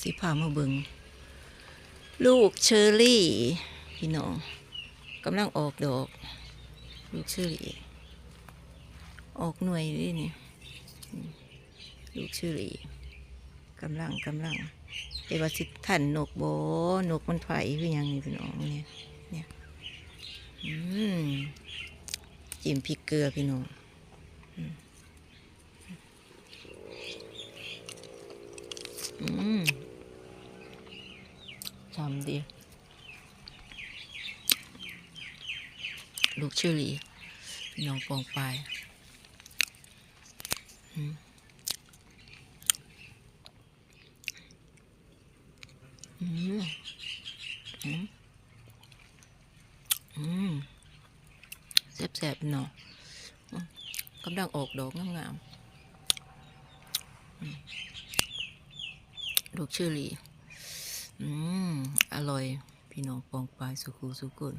สีผ้ามาเบิงลูกเชอรี่ พี่น้องกำลังออกดอก ลูกเชอรี่ ออกหน่วยนี่นี่ลูกเชอรี่กำลังกำลังเอว่าสิท่านนกโบนกมันไผ่คือหยังนี่พี่น้องเนี่ยเนี่ยอืมจิ้มพริกเกลือพี่น้องอืม จำดี ลูกเชอรี่น้องปองไปายอืมอืมอืมอืมแซ่บๆเนาะกำลังออกดอกงามๆลูกเชอรี่ อืม อร่อย พี่น้องปองปลายสุขุสุกุล